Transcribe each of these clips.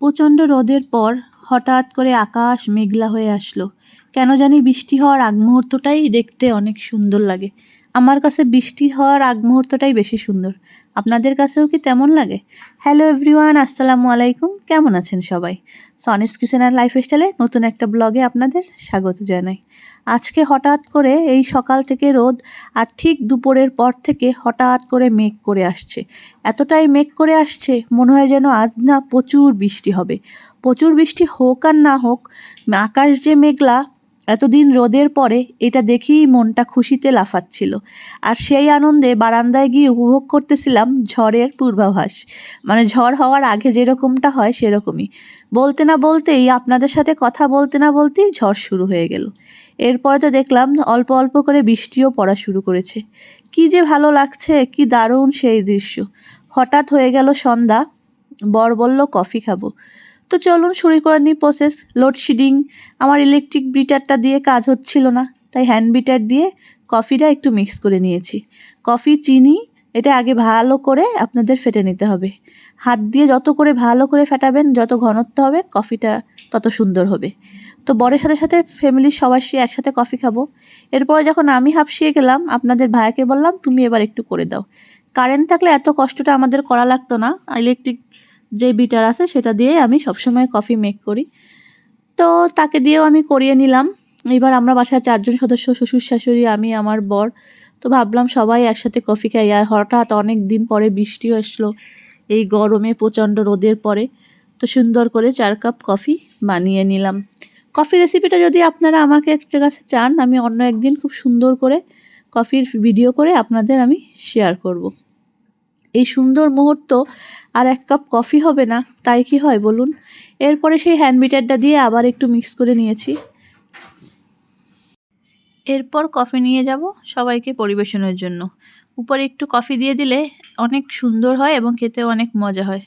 প্রচণ্ড রোদের পর হঠাৎ করে আকাশ মেঘলা হয়ে আসলো। কেন জানি বৃষ্টি হওয়ার আগ মুহূর্তটাই দেখতে অনেক সুন্দর লাগে। আমার কাছে বৃষ্টি হওয়ার আগ মুহূর্তটাই বেশি সুন্দর। আপনাদের কাছেও কি তেমন লাগে? হ্যালো এভরিওয়ান, আসসালামু আলাইকুম। কেমন আছেন সবাই? সনেস কিচেন আর লাইফস্টাইলে নতুন একটা ব্লগে আপনাদের স্বাগত জানাই। আজকে হঠাৎ করে এই সকাল থেকে রোদ আর ঠিক দুপুরের পর থেকে হঠাৎ করে মেঘ করে আসছে। এতটাই মেঘ করে আসছে, মনে হয় যেন আজ না প্রচুর বৃষ্টি হবে। প্রচুর বৃষ্টি হোক আর না হোক, আকাশ যে মেঘলা এতদিন রোদের পরে এটা দেখেই মনটা খুশিতে লাফাচ্ছিল। আর সেই আনন্দে বারান্দায় গিয়ে উপভোগ করতেছিলাম ঝড়ের পূর্বাভাস। মানে ঝড় হওয়ার আগে যেরকমটা হয় সেরকমই। বলতে না বলতেই, আপনাদের সাথে কথা বলতে না বলতেই ঝড় শুরু হয়ে গেল। এরপরে তো দেখলাম অল্প অল্প করে বৃষ্টিও পড়া শুরু করেছে। কি যে ভালো লাগছে, কি দারুণ সেই দৃশ্য। হঠাৎ হয়ে গেল সন্ধ্যা, বর বলল, কফি খাব। তো চলুন শুরু করে নিই প্রসেস লোডশেডিং আমার ইলেকট্রিক বিটারটা দিয়ে কাজ হচ্ছিল না, তাই হ্যান্ড বিটার দিয়ে কফিটা একটু মিক্স করে নিয়েছি। কফি চিনি, এটা আগে ভালো করে আপনাদের ফেটে নিতে হবে। হাত দিয়ে যত করে ভালো করে ফেটাবেন, যত ঘনত্ব হবে কফিটা তত সুন্দর হবে। তো বরের সাথে সাথে ফ্যামিলির সবার সে একসাথে কফি খাব। এরপরে যখন আমি হাফসিয়ে গেলাম, আপনাদের ভাইকে বললাম, তুমি এবার একটু করে দাও। কারেন্ট থাকলে এত কষ্টটা আমাদের করা লাগতো না ইলেকট্রিক যে বিটার আছে সেটা দিয়ে আমি সবসময় কফি মেক করি। তো তাকে দিয়েও আমি করিয়ে নিলাম। এবার আমরা বাসায় চারজন সদস্য, শ্বশুর শাশুড়ি, আমি, আমার বর। তো ভাবলাম সবাই একসাথে কফি খাই। আর হঠাৎ অনেক দিন পরে বৃষ্টিও আসলো এই গরমে, প্রচণ্ড রোদের পরে। তো সুন্দর করে চার কাপ কফি বানিয়ে নিলাম। কফি রেসিপিটা যদি আপনারা আমাকে একটা কাছে চান, আমি অন্য একদিন খুব সুন্দর করে কফির ভিডিও করে আপনাদের আমি শেয়ার করব। এই সুন্দর মুহূর্ত আর এক কাপ কফি হবে না, তাই কি হয় বলুন? এরপরে সেই হ্যান্ড বিটারটা দিয়ে আবার একটু মিক্স করে নিয়েছি। এরপর কফি নিয়ে যাব সবাইকে পরিবেশনের জন্য। উপরে একটু কফি দিয়ে দিলে অনেক সুন্দর হয় এবং খেতে অনেক মজা হয়।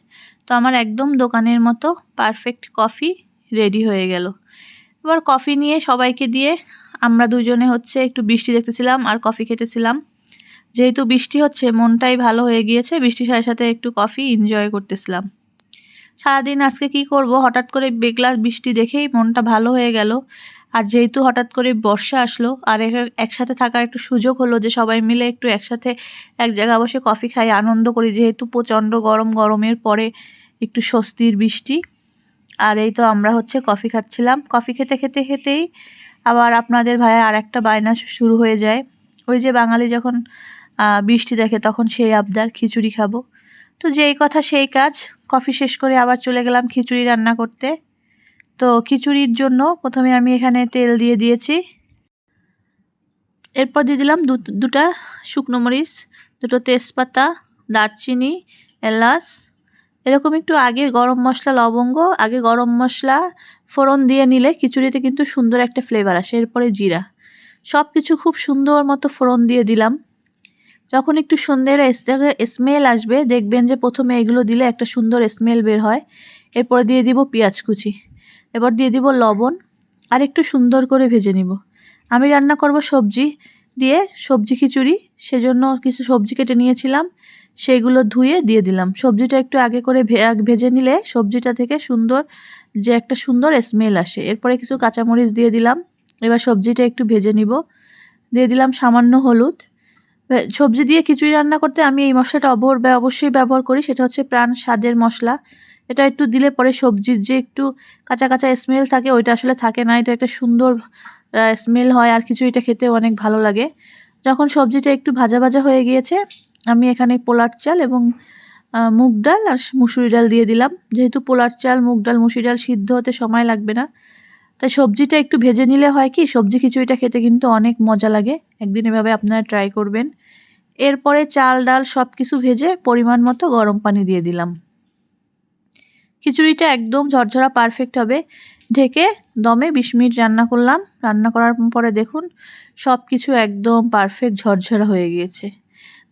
তো আমার একদম দোকানের মতো পারফেক্ট কফি রেডি হয়ে গেল। এবার কফি নিয়ে সবাইকে দিয়ে আমরা দুজনে হচ্ছে একটু বৃষ্টি দেখতেছিলাম আর কফি খেতেছিলাম। যেহেতু বৃষ্টি হচ্ছে, মনটাই ভালো হয়ে গিয়েছে। বৃষ্টির সাথে সাথে একটু কফি এনজয় করতেছিলাম। সারাদিন আজকে কি করব? হঠাৎ করে বেগলা বৃষ্টি দেখেই মনটা ভালো হয়ে গেল। আর যেহেতু হঠাৎ করে বর্ষা আসলো, আর একসাথে থাকার একটু সুযোগ হলো যে সবাই মিলে একটু একসাথে এক জায়গায় বসে কফি খাই, আনন্দ করি। যেহেতু প্রচণ্ড গরম, গরমের পরে একটু স্বস্তির বৃষ্টি। আর এই তো আমরা হচ্ছে কফি খাচ্ছিলাম। কফি খেতে খেতে, খেতেই আবার আপনাদের ভাইয়ের আর একটা বায়না শুরু হয়ে যায়। ওই যে বাঙালি যখন বৃষ্টি দেখে তখন সেই আবদার, খিচুড়ি খাব। তো যেই কথা সেই কাজ, কফি শেষ করে আবার চলে গেলাম খিচুড়ি রান্না করতে। তো খিচুড়ির জন্য প্রথমে আমি এখানে তেল দিয়ে দিয়েছি। এরপর দিয়ে দিলাম দুটা শুকনো মরিচ, দুটো তেজপাতা, দারচিনি, এলাচ। এরকম একটু আগে গরম মশলা, লবঙ্গ, আগে গরম মশলা, ফোড়ন দিয়ে নিলে খিচুড়িতে কিন্তু সুন্দর একটা ফ্লেভার আসে। এরপরে জিরা। সব কিছু খুব সুন্দর মতো ফোড়ন দিয়ে দিলাম। যখন একটু সুন্দর স্মেল আসবে, দেখবেন যে প্রথমে এগুলো দিলে একটা সুন্দর স্মেল বের হয়। এরপরে দিয়ে দিব পেঁয়াজ কুচি। এবার দিয়ে দিব লবণ আর একটু সুন্দর করে ভেজে নিব। আমি রান্না করব সবজি দিয়ে, সবজি খিচুড়ি। সেজন্য কিছু সবজি কেটে নিয়েছিলাম সেইগুলো ধুয়ে দিয়ে দিলাম। সবজিটা একটু আগে করে ভেজে নিলে সবজিটা থেকে সুন্দর যে একটা সুন্দর স্মেল আসে। এরপরে কিছু কাঁচামরিচ দিয়ে দিলাম। এবার সবজিটা একটু ভেজে নিব। দিয়ে দিলাম সামান্য হলুদ। সবজি দিয়ে খিচুড়ি রান্না করতে আমি এই মশলাটা অবর অবশ্যই ব্যবহার করি, সেটা হচ্ছে প্রাণ স্বাদের মশলা। এটা একটু দিলে পরে সবজির যে একটু কাঁচা কাঁচা স্মেল থাকে, ওইটা আসলে থাকে না। এটা একটা সুন্দর স্মেল হয় আর খিচুড়িটা খেতে অনেক ভালো লাগে। যখন সবজিটা একটু ভাজা ভাজা হয়ে গিয়েছে, আমি এখানে পোলার চাল এবং মুগ ডাল আর মুসুরি ডাল দিয়ে দিলাম। যেহেতু পোলার চাল, মুগ ডাল, মুসুরি ডাল সিদ্ধ হতে সময় লাগবে না তাই সবজিটা একটু ভেজে নিলে হয় কি, সবজি খিচুড়িটা খেতে কিন্তু অনেক মজা লাগে। একদিন এভাবে আপনারা ট্রাই করবেন। এরপরে চাল, ডাল সব কিছু ভেজে পরিমাণ মতো গরম পানি দিয়ে দিলাম। খিচুড়িটা একদম ঝরঝরা পারফেক্ট হবে। ঢেকে দমে বিশ মিনিট রান্না করলাম। রান্না করার পরে দেখুন সব কিছু একদম পারফেক্ট ঝরঝরা হয়ে গিয়েছে।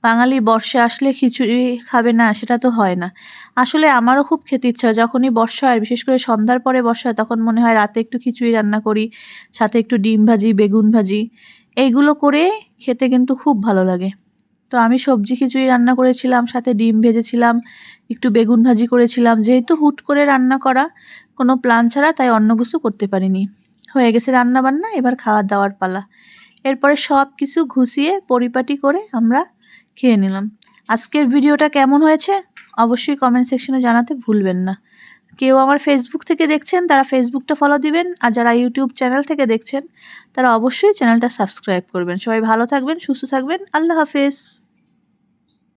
বাঙালি বর্ষা আসলে খিচুড়ি খাবে না, সেটা তো হয় না। আসলে আমারও খুব খেতে ইচ্ছা হয়। যখনই বর্ষা হয়, বিশেষ করে সন্ধ্যার পরে বর্ষা হয়, তখন মনে হয় রাতে একটু খিচুড়ি রান্না করি, সাথে একটু ডিম ভাজি, বেগুন ভাজি, এইগুলো করে খেতে কিন্তু খুব ভালো লাগে। তো আমি সবজি খিচুড়ি রান্না করেছিলাম, সাথে ডিম ভেজেছিলাম, একটু বেগুন ভাজি করেছিলাম। যেহেতু হুট করে রান্না করা, কোনো প্ল্যান ছাড়া তাই অন্য কিছু করতে পারিনি। হয়ে গেছে রান্না বান্না এবার খাওয়ার দাওয়ার পালা। এরপরে সব কিছু ঘুষিয়ে, পরিপাটি করে আমরা খেয়ে নিলাম। আজকের ভিডিওটা কেমন হয়েছে? অবশ্যই কমেন্ট সেকশনে জানাতে ভুলবেন না। কেউ আমার ফেসবুক থেকে দেখছেন, তারা ফেসবুকটা ফলো দিবেন, আর যারা ইউটিউব চ্যানেল থেকে দেখছেন, তারা অবশ্যই চ্যানেলটা সাবস্ক্রাইব করবেন। সবাই ভালো থাকবেন, সুস্থ থাকবেন। আল্লাহ হাফেজ।